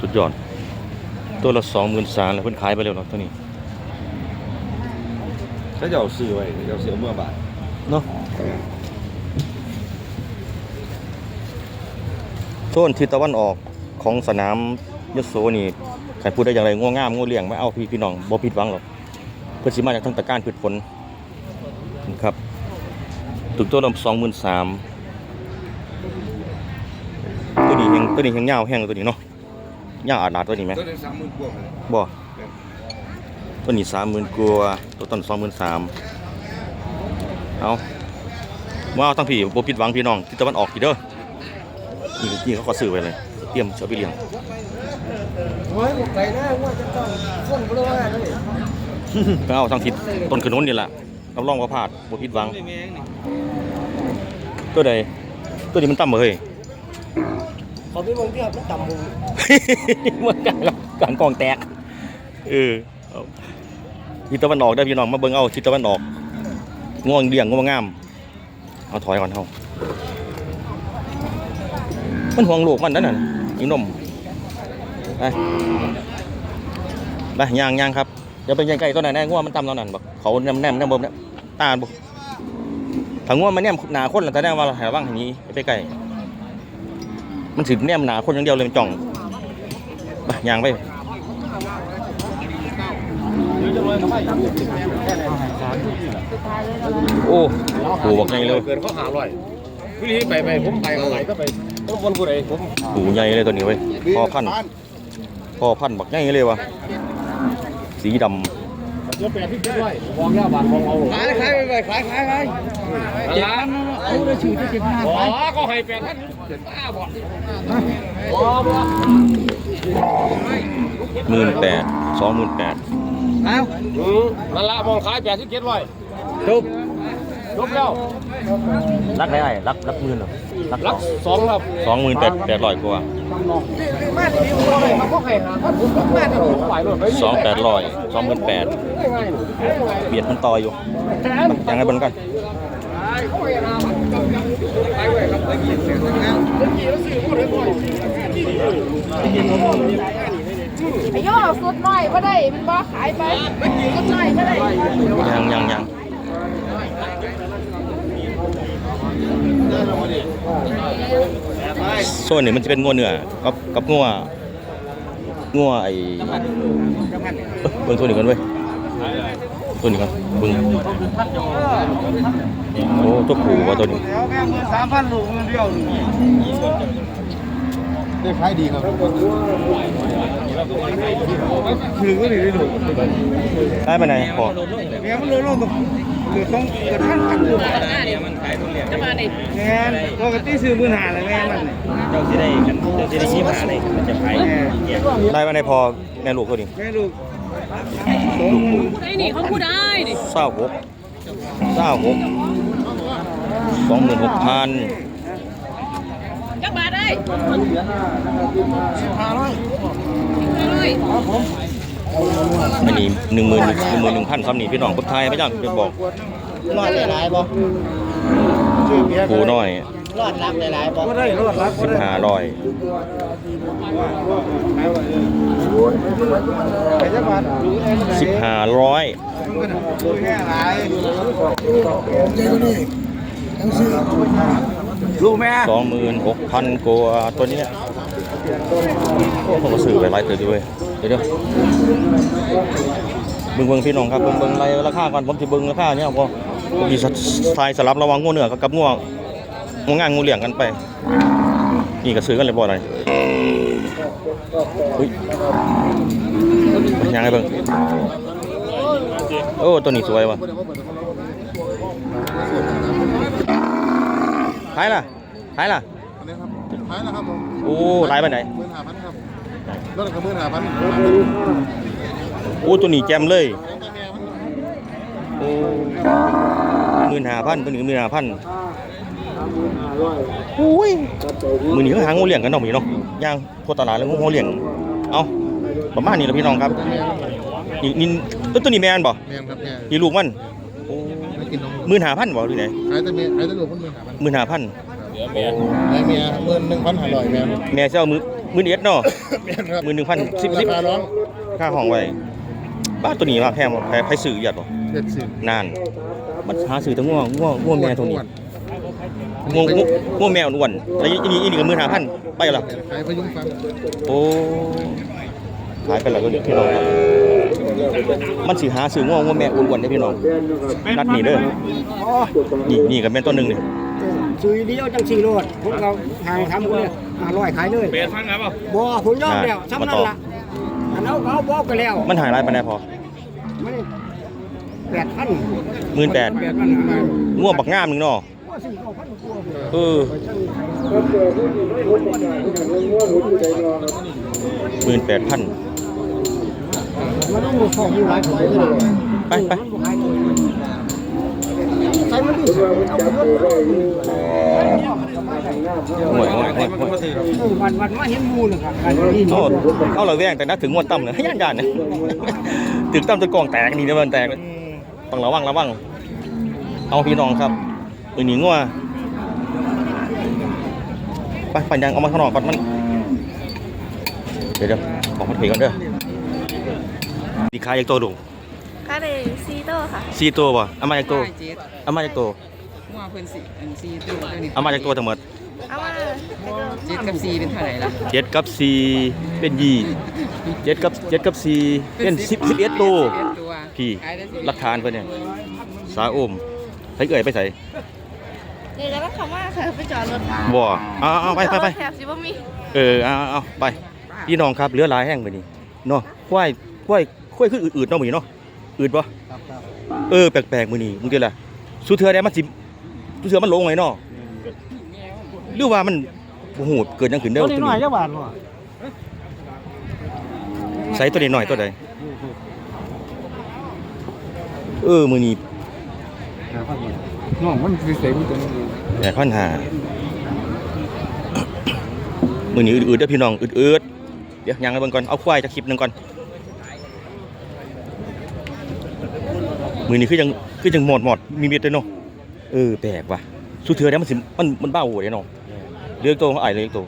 สุดยอด ตัวละสองหมื่นสามแล้วเพิ่นขายไปแล้วเนาะตัวนี้เขาจะเอาซื้อไว้เขาจะเอาซื้อเมื่อบาทเนาะโซนทิศตะวันออกของสนามยโสนี่ใครพูดได้อย่างไรง่วงงามง่วงเลี้ยงไม่เอาพี่พี่น้องบ่ผิดหวังหรอกเพื่อสิมาจากทั้งตะการพืชผลครับถึงตัวละสองหมื่นสามตัวนี้แหงตัวนี้แหงยาวแห้งเลยตัวนี้เนาะ ยาวอาดหนาดตัวนี้ไหมก็ได้สามหมื่นกว่าเลยบ่ตัวนี้สามหมื่นกว่าตัวต้นสองหมื่นสามเอาว่าเอาทั้งพี่บ่ผิดหวังพี่น้องที่ตะวันออกพี่เด้อนี่นี่เขาก็ซื้อไปเลย เตรียมจะเอาไปเลี้ยงโอ้ยไปหน้าว่าจะต้องคนก็ว่าเลยก็เอาทั้งทิศต้นขนุนนี่แหละรับรองว่าพลาดบ่ผิดหวัง ตัวใดตัวนี้มันต่ำบ่เฮ้ย เขาพี่มองที่ครับมันต่ำหูเมือกันกับการกองแตกเออเอาทิศตะวันออกได้พี่น้องมาเบิ่งเอาทิศตะวันออกง่วงเลี้ยงง่วงงามเอาถอยก่อนเฮามันห่วงลูกมันนั่นน่ะอีนมไปไปย่างย่างครับอย่าไปย่างไก่ตัวไหนแน่ง่วงมันต่ำตอนนั้นบอกเขาแนมแนมแนมเบิ่มเนี่ยตาบ่ถ้าง่วงมันแนมหนาคนแล้วแต่แน่ว่าให้ระวังอย่างนี้ไปไกล มันสิแนมหนาคนอย่างเดียวเลยมันจ่องไปย่างไปโอ้โหบอกใหญ่เลยเกินเขาหาร้อยวิธีไปไปผมไปเอาไหนก็ไปต้องคนผู้ใดผมหูใหญ่เลยตัวนี้เว้ยพ่อพันธุ์พ่อพันธุ์บักใหญ่เลยวะสีด ยกแปดที่ด้ว้วางแล้วบานของเอาขายขายไปขายขายขายร้านเอาได้ชื่อที่เจ็ดห้าอ๋อก็ให้แปดพันเจ็ดห้าบาทอ๋อบ่ำหมื่นแปดสองหมื่นแปดเอาอืมนั่นละมองขายแปดที่เจ็ดร้อยจบ จบแล้วรักได้ไอ้รักรักหมื่นเหรอรักรักสองครับสองหมื่นแปดแปดร้อยกว่ามาที่นี่เขาเลยมาพวกใครหาท่านผมมาที่นี่หลายรถไปสองแปดร้อยสองหมื่นแปดเบียดมันต่ออยู่ยังไงบนกันไอ้ย่อสุดน้อยบ่ได้มันบ่ขายไปสุดน้อยบ่ได้ยังยังยัง โซนนี้มันจะเป็นงัวเนื้อกับกับงัวงัวไอ้เบิ่งตัวนี้กันเว้ยตัวนี้กันเบิ่งโอ้ตัวผูว่าตัวนี้แล้วแม่เงินสามพันลูกเงินเดียวได้ขายดีครับถือก็ดีเลยลูกได้ไปไหนพอแม่มันเลยลงกับเกิดต้องเกิดท่านขัดลูกจะมาดิแม่ปกติซื้อมือหาเลยแม่มันเจ้าที่ได้กันเจ้าที่ได้ชี้มาเลยมันจะไปแม่ได้ไปไหนพอแม่ลูกตัวนี้แม่ลูกสองหมื่นไอ้นี่เขาพูดได้ดิเศร้าหกเศร้าหกสองหมื่นหกพันจักบาทได้ห้าร้อยเลย อันนี้หนึ่งหมื่นหนึ่งหมื่นหนึ่งพันคำนี้พี่น้องคนไทยไม่จ้างจะบอกรอดหลายบ่ชื่อเมียผูน้อยรอดรักหลายบ่ก็ได้รอดรักสิบห้าร้อยไปจังหวัดสิบห้าร้อยแค่หลายลูกแม่สองหมื่นหกพันกว่าตัวนี้ โอ้ผมก็ซื้อไปหลายตัวด้วยเดี๋ยวเดี๋ยวเบิ่งเบิ่งพี่น้องครับเบิ่งเบิ่งรายราคาก่อนผมจะเบิ่งราคาเนี่ยพอผมจะทายสลับระหว่างงูเหนือกับงูงูงานงูเหลี่ยงกันไป นี่ก็ซื้อกันเลยบ่อะไรอุ้ยยังไงเบิ่งโอ้ตัวนี้สวยว่ะขายล่ะขายล่ะอันนี้ครับท้ายแล้วครับผมโอ้หลายไปไหนหมื่นห้าพันครับ รถกับหมื่นห้าพันโอ้ตัวนี้แจมเลยแม่แม่มันโอ้หมื่นห้าพันตัวนี้หมื่นห้าพันโอ้ยมือนี้เขาหางูเหลี่ยงกันเนาะมีเนาะย่างทั่วตลาดแล้วงูเหลี่ยงเอาประมาณนี้แหละพี่น้องครับนี่นี่ตัวตัวนี้แม่นบ่แม่ครับแม่นี่ลูกมันโอ้ไม่กินนมหมื่นห้าพันบ่หรือไงขายแต่แม่ขายแต่ลูกคนหมื่นห้าพันหมื่นห้าพันแม่แม่หมื่นหนึ่งพันห้าร้อยแม่แม่เจ้ามือ มื่นเอ็ดเนาะแม่นครับมื่นหนึ่งพันสิบราสิบคาร้องค่าห้องไว้บ้านตัวนี้ว่าแพงบ่แพงไผซื้อหยัดบ่เจ็ดสิบนาน มันหาซื้อแต่ง่วงง่วงง่วงแม่ตัวนี้ง่วงง่วงง่วงแมวอ้วนแล้วอีนี่อีนี่ก็มื่นห้าพันไปแล้วขายพยุงฟังโอ้ขายไปแล้วก็เดี๋ยวพี่น้องครับมันสิหาซื้อง่วงง่วงแม่อ้วนๆได้อพี่น้องนัดนี่เด้ออ๋อนี่นี่กับแม่นตัวหนึงนี่ ซื้อเดียวจังสี่โลดพวกเราทางทำคนเนี่ยห้าร้อยขายเลยเปลี่ยนฟังครับป่ะบ่ผมยอมแล้วซ้ำนั่นล่ะอันเอาเขาบอกกันแล้วมันหายรายปานใดพอไม่แปดพันหมื่นแปดแปดพันห้าง่วงบักงามหนึงเนาะว่าสี่เก้าพันกว่าเออหมื่นแปดพันมันต้องมีของมีหลายของเลยไปไป ใส่มันดิเอาไปรถห่วยห่วยห่วยห่วยวันวันมาเห็นมูนะครับการนี้โอ้เอาละแวงแต่นัดถึงงวดต่ำเลยย่านย่านเนี่ยถึงต่ำจนกองแตกนี่เดี๋ยวมันแตกต้องระวังระวังเอาพี่น้องครับมือหนีงัวไปไปยังเอามาข้างนอกก่อนมันเดี๋ยวเดี๋ยวออมาเทก่อนเด้อดีคายอีกตัวดู ก็เลยซีโต้ค่ะสี่ตัวป่ะเอามาจากตัวเจ็ดเอามาจากตัวว่าเพิ่นสิอันซีตัวตัวนี้เอามาจากตัวทั้งหมดเอามาเจ็ดกับซีเป็นเท่าไหร่ล่ะเจ็ดกับสี่เป็นยี่เจ็ดกับเจ็ดกับสี่เป็นสิบสิบเอ็ดตัว สิบเอ็ดตัวพี่ขายได้สิบหลักฐานเพื่อนเนี่ย สาโอมใส่เอ่ยไปใส่เดี๋ยวจะก็คำว่าค่ะไปจอดรถบ่เอาเอาไปไปไปแถบสิบ่มีเออเอาเอาเอาไปพี่น้องครับเหลือหลายแห้งไปนี่เนาะควายควายควายคืออืดๆเนาะมื้อนี้เนาะ อืดบ่เออแปลกๆมื้อนี้มึงเด้อล่ะสุเทือได้มันสิสุเทือมันลงไงเนาะหรือว่ามันบ่ฮู้เกิดหยังขึ้นเด้อตัวตัวน้อยนี้จังหวัดว่ะใส่ตัวนี้หน่อยตัวใดเออมื้อนี้น้องมันคือเสียงมันตัวนี้แปดพันห้ามือนี้อืดๆเด้อพี่น้องอืดๆเดี๋ยวยังให้เบิ่งก่อนเอาควายจะคลิปหนึงก่อน มือนี้คือยังคือยังหมดหมดมีมิดเลยเนาะเออแปลกว่ะสุเทือเนี่ยมันสิมันมันบ้าโหดเลยเนาะเลือกตัวของไอ้ายเลยเลือกตัว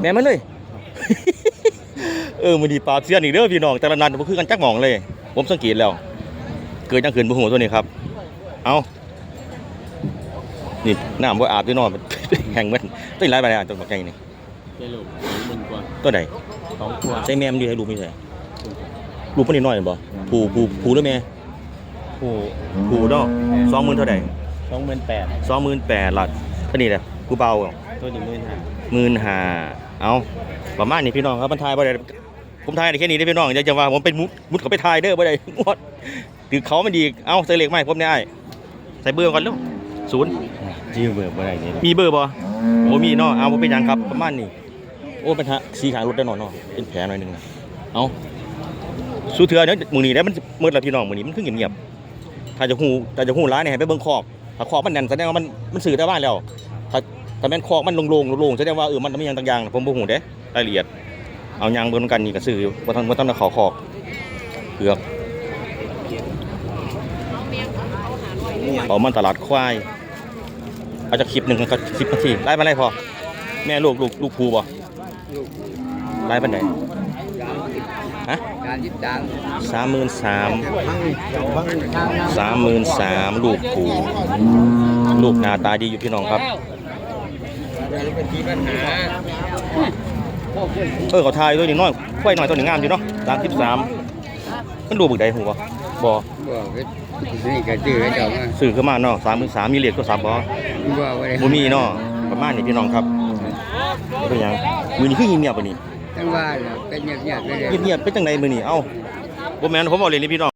แม่มันเลย เออมือนี้ปลาเสียนอีกเด้อพี่น้องแต่ละนัดบ่คือกันจักหมองเลย ผมสังเกตแล้ว เกิดจังคืนบ่ฮู้ตัวนี้ครับ เอานี่น้ำว่าอาบด้วยเนอนแห้งมันต้นไรไปอะต้นบักไก่นี่เจลูกหมื่นกว่าต้นไหนสองตัวใส่แม่มันดีให้ลูกไม่ใช่ ลูกมันนิดหน่อยบ่ผูผูผูหรือแม่ผู้ผูเนาะสองหมื่นเท่าไหร่สองหมื่นแปดสองหมื่นแปดหลัดเท่านี้แหละกูเบาตัวนี้หมื่นห้าหมื่นห้าเอาประมาณนี้พี่น้องครับมันทายบ่ได้ผมทายได้แค่นี้ได้อพี่น้องอย่าจะว่าผมเป็นมุดมุดเขาไปทายเด้อบ่ได้งวดถือเขามันดีเอาใส่เหล็กไหมผมเนี่ยไอ้ใส่เบอร์ก่อนลูกศูนย์ชื่อเบอร์อะไรนี่มีเบอร์บ่โอ้มีเนาะเอาบ่เป็นหยังครับประมาณนี้โอ้เป็นฮะสีขางรถได้หน่อยเนาะเป็นแผลหน่อยหนึงนะเอา สูเถื่อเดี๋ยมือนี้ได้มันมืดแล้วพี่น้องมือนี้มันคือเงียบๆถ้าจะฮู้ถ้าจะฮู้ร้ายเนี่ยให้ไปเบิ่งคอกถ้าคอกมันแน่นแสดงว่ามันมันสื่อแต่บ้านแล้วถ้าถ้าแม่นคอกมันโล่งๆโล่งๆแสดงว่าเออมันมียังต่างอย่างนะผมบ่ฮู้เด้รายละเอียด เอายางเบิ่งกันนี่ก็ซื้ออยู่บ่ต้องบ่ต้องเอาเข้าคอกเผือกเอามันตลาดควายเอาจากคลิปหนึ่งก็สิบนาทีไล่มาไล่พอ แม่ลูกลูกลูกภูบ่ไล่ปันไหน ฮะการยึดดังสามหมื่นสามสามหมื่นสามลูกภูลูกหน้าตาดีอยู่พี่น้องครับเออเขาทายตัวนี้น้อยควายน้อยตัวนี้งามอยู่เนาะสามสิบสามมันดูบึกใดหูบ่บ่บ่นี่ก็ชื่อให้เจ้ามาสื่อขึ้นมาเนาะสามหมื่นสามมีเหล็กตัวสามบ่บ่ว่าได้บ่มีเนาะประมาณนี้พี่น้องครับเป็นหยังมือนี้คือเงียบๆปะนี่ ทั้งว่าเป็นเงียบๆเลย เงียบๆไปจังไดมือนี้เอ้าบ่แม่นผมบอกเลยนี่พี่น้อง